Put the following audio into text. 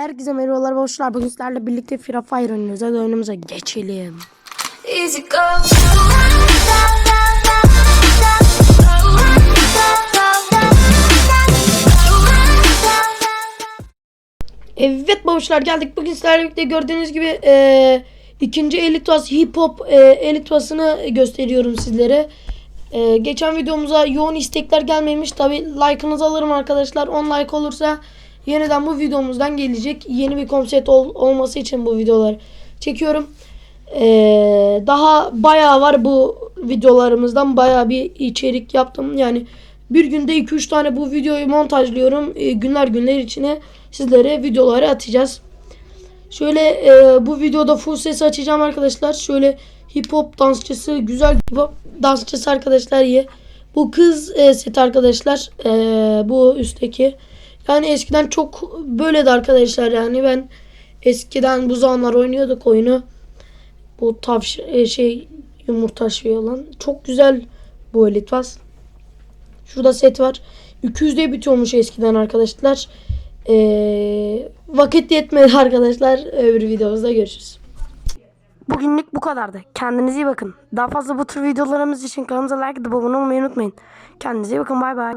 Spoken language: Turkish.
Herkese merhabalar boşlar. Bugün sizlerle birlikte Free Fire oynuyoruz. Hadi oyunumuza geçelim. Easy go. Evet boşlar geldik. Bugün sizlerle birlikte gördüğünüz gibi eee ikinci Elitwas Hip Hop eee Elitwas'ını gösteriyorum sizlere. Eee, geçen videomuza yoğun istekler gelmemiş. Tabi like'ınızı alırım arkadaşlar. 10 like olursa yeniden bu videomuzdan gelecek. Yeni bir konsept ol- olması için bu videoları çekiyorum. Eee, daha bayağı var bu videolarımızdan. Bayağı bir içerik yaptım. Yani bir günde 2-3 tane bu videoyu montajlıyorum. Eee, günler günler içine sizlere videoları atacağız. Şöyle e, bu videoda full ses açacağım arkadaşlar. Şöyle hip hop dansçısı, güzel hip hop dansçısı arkadaşlar iyi. Bu kız e, set arkadaşlar. E, bu üstteki. Yani eskiden çok böyledi arkadaşlar yani ben eskiden bu zamanlar oynuyorduk oyunu. Bu tavş e, şey yumurta şey olan. Çok güzel bu Elitwas. Şurada set var. 200'de bitiyormuş eskiden arkadaşlar. Ee, vakit yetmedi arkadaşlar. Öbür videomuzda görüşürüz. Bugünlük bu kadardı. Kendinize iyi bakın. Daha fazla bu tür videolarımız için kanalımıza like atıp abone olmayı unutmayın. Kendinize iyi bakın. Bay bay.